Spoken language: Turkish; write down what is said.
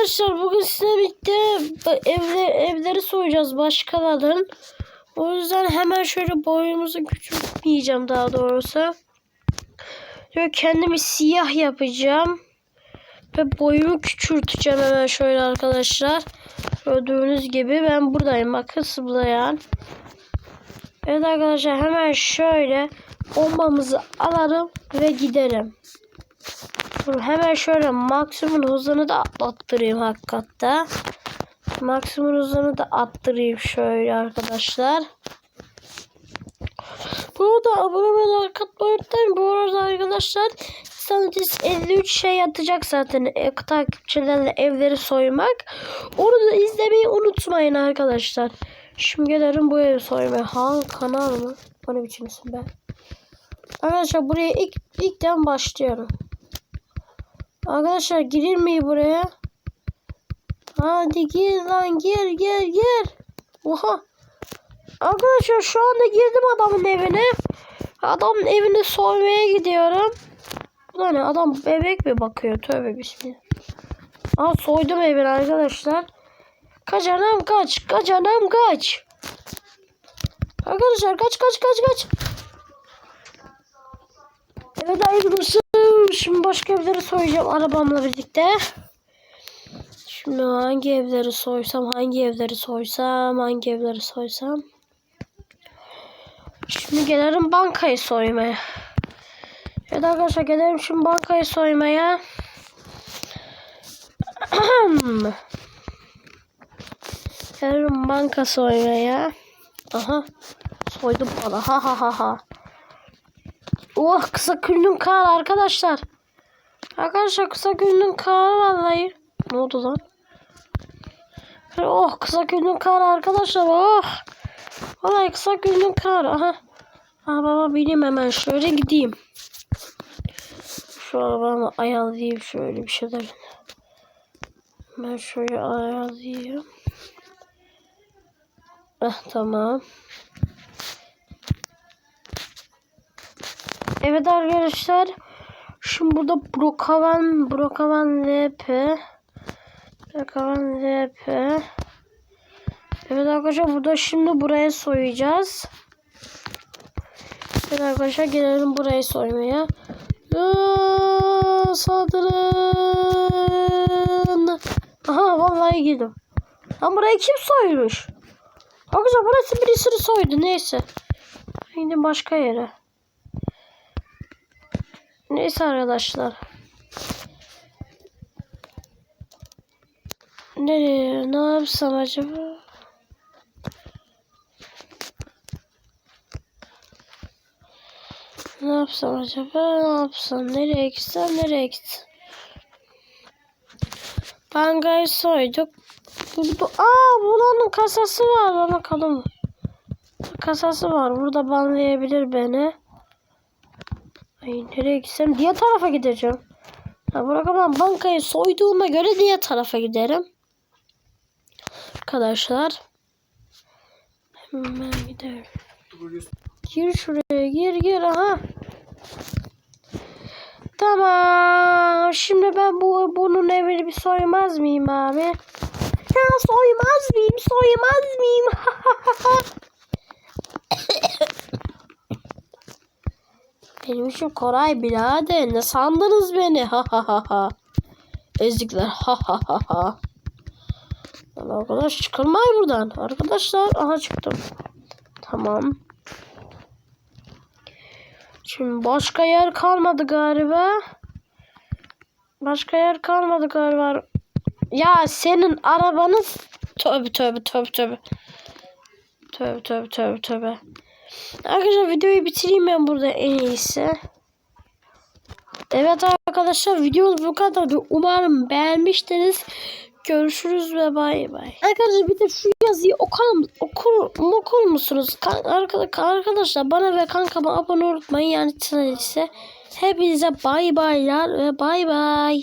arkadaşlar bugün sizinle birlikte evle, evleri soyacağız başkalarının. O yüzden hemen şöyle boyumuzu küçültmeyeceğim daha doğrusu. Şöyle kendimi siyah yapacağım. Ve boyumu küçülteceğim hemen şöyle arkadaşlar. Gördüğünüz gibi ben buradayım. Bakın zıplayan. Evet arkadaşlar hemen şöyle bombamızı alalım ve gidelim. Hemen şöyle maksimum hızını da atlattırayım hakikaten. Maksimum hızını da attırayım şöyle arkadaşlar. Bu arada abone ve like unutmayın. Bu arada arkadaşlar sanırız 53 şey atacak zaten e, takipçilerle evleri soymak. Onu da izlemeyi unutmayın arkadaşlar. Şimdi gelirim bu evi soymaya. Ha kanal mı? O ne biçim isim be? Arkadaşlar buraya ilk ilkten başlıyorum. Arkadaşlar girir mi buraya? Hadi gir lan gir gir gir. Oha. Arkadaşlar şu anda girdim adamın evine. Adamın evini soymaya gidiyorum. Ne? Adam bebek mi bakıyor? Tövbe bismillah. Aa soydum evini arkadaşlar. Kaç anam kaç. Kaç anam kaç. Arkadaşlar kaç kaç kaç kaç. Evet arkadaşlar. Şimdi başka evleri soyacağım arabamla birlikte. Şimdi hangi evleri soysam, hangi evleri soysam, hangi evleri soysam. Şimdi gelirim bankayı soymaya. Evet arkadaşlar gelirim şimdi bankayı soymaya. gelirim banka soymaya. Aha. Soydum bana. Ha ha ha ha. Oh kısa küllüm kar arkadaşlar. Arkadaşlar kısa küllüm kar vallahi. Ne oldu lan? Oh kısa küllüm kar arkadaşlar. Oh. Vallahi kısa küllüm kar. Aha. Ha baba bineyim hemen şöyle gideyim. Şu arabamı ayarlayayım şöyle bir şeyler. Ben şöyle ayarlayayım. Ah tamam. Evet arkadaşlar. Şimdi burada Brokavan Brokavan LP Brokavan LP Evet arkadaşlar burada şimdi buraya soyacağız. Evet arkadaşlar gelelim buraya soymaya. Aa, saldırın. Aha vallahi girdim. Lan burayı kim soymuş? Arkadaşlar burası birisini soydu neyse. Şimdi başka yere. Neyse arkadaşlar. Nereye? Ne yapsam acaba? Ne yapsam acaba? Ne yapsam? Nereye gitsem? Nereye gitsem? Bankayı soyduk. Bu, aa bunun kasası var. Bakalım. Kasası var. Burada banlayabilir beni. Ay nereye gitsem? Diğer tarafa gideceğim. Ha, bırakamam. Bankayı soyduğuma göre diğer tarafa giderim. Arkadaşlar. Hemen gidelim. Gir şuraya. Gir gir. Aha. Tamam. Şimdi ben bu bunun evini bir soymaz mıyım abi? Ya soymaz mıyım? Soymaz mıyım? İçin Koray birader. Ne sandınız beni? Ha ha ha ha. Ezikler. Ha ha ha ha. Lan arkadaş çıkılmay buradan. Arkadaşlar aha çıktım. Tamam. Şimdi başka yer kalmadı galiba. Başka yer kalmadı galiba. Ya senin arabanız tövbe tövbe tövbe tövbe. Tövbe tövbe tövbe tövbe. Arkadaşlar videoyu bitireyim ben burada en iyisi. Evet arkadaşlar videomuz bu kadardı. Umarım beğenmiştiniz. Görüşürüz ve bay bay. Arkadaşlar bir de şu yazıyı okur, okur, okur musunuz? Kan, arkadaşlar bana ve kankama abone olmayı yani ise hepinize bay baylar ve bay bay.